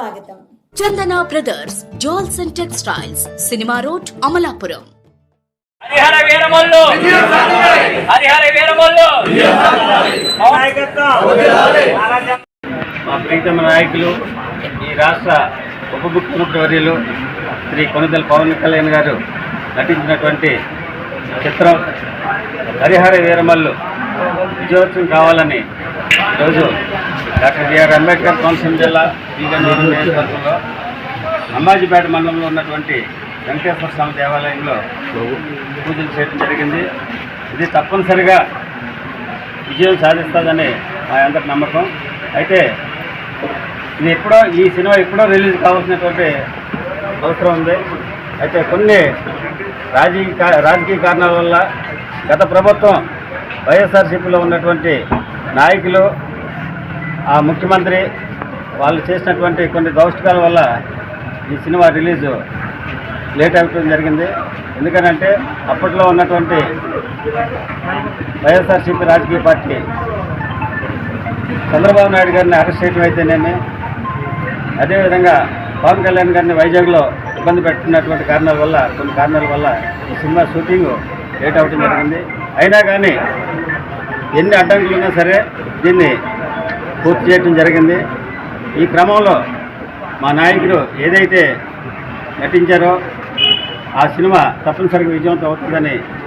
స్వాగతం. Chandana brothers jewels and textiles cinema road Amalapuram. Harihara Veeramallu! Harihara Veeramallu! మా ప్రీతమ నాయకులు ఈ రాష్ట్ర ఉప ముఖ్యమంత్రి వర్యులు శ్రీ కొనిదెల పవన్ కళ్యాణ్ గారు నటించినటువంటి చిత్రం హరిహర వీరమల్లు. విజయోత్సవం కావాలని ఈరోజు డాక్టర్ బిఆర్ అంబేద్కర్ కోనసీమ జిల్లా శ్రీగంధూరు నియోజకవర్గంలో అంబాజీపేట మండలంలో ఉన్నటువంటి వెంకటేశ్వర స్వామి దేవాలయంలో పూజలు చేయడం జరిగింది. ఇది తప్పనిసరిగా విజయం సాధిస్తుందని మా అందరి నమ్మకం. అయితే ఇది ఎప్పుడో ఈ సినిమా ఎప్పుడో రిలీజ్ కావాల్సినటువంటి అవసరం ఉంది. అయితే కొన్ని రాజకీయ రాజకీయ కారణాల వల్ల గత ప్రభుత్వం వైఎస్ఆర్సీపీలో ఉన్నటువంటి నాయకులు ఆ ముఖ్యమంత్రి వాళ్ళు చేసినటువంటి కొన్ని దౌష్టికాల వల్ల ఈ సినిమా రిలీజు లేట్ అవ్వటం జరిగింది. ఎందుకనంటే అప్పట్లో ఉన్నటువంటి వైఎస్ఆర్సీపీ రాజకీయ పార్టీ చంద్రబాబు నాయుడు గారిని అరెస్ట్ చేయడం అయితేనేమి అదేవిధంగా పవన్ కళ్యాణ్ గారిని వైజాగ్లో ఇబ్బంది పెట్టుకున్నటువంటి కారణాల వల్ల కొన్ని కారణాల వల్ల ఈ సినిమా షూటింగ్ లేట్ అవ్వడం జరిగింది. అయినా కానీ ఎన్ని అడ్డంకులు ఉన్నా సరే దీన్ని పూర్తి చేయడం జరిగింది. ఈ క్రమంలో మా నాయకుడు ఏదైతే నటించారో ఆ సినిమా తప్పనిసరిగా విజయవంతం అవుతుందని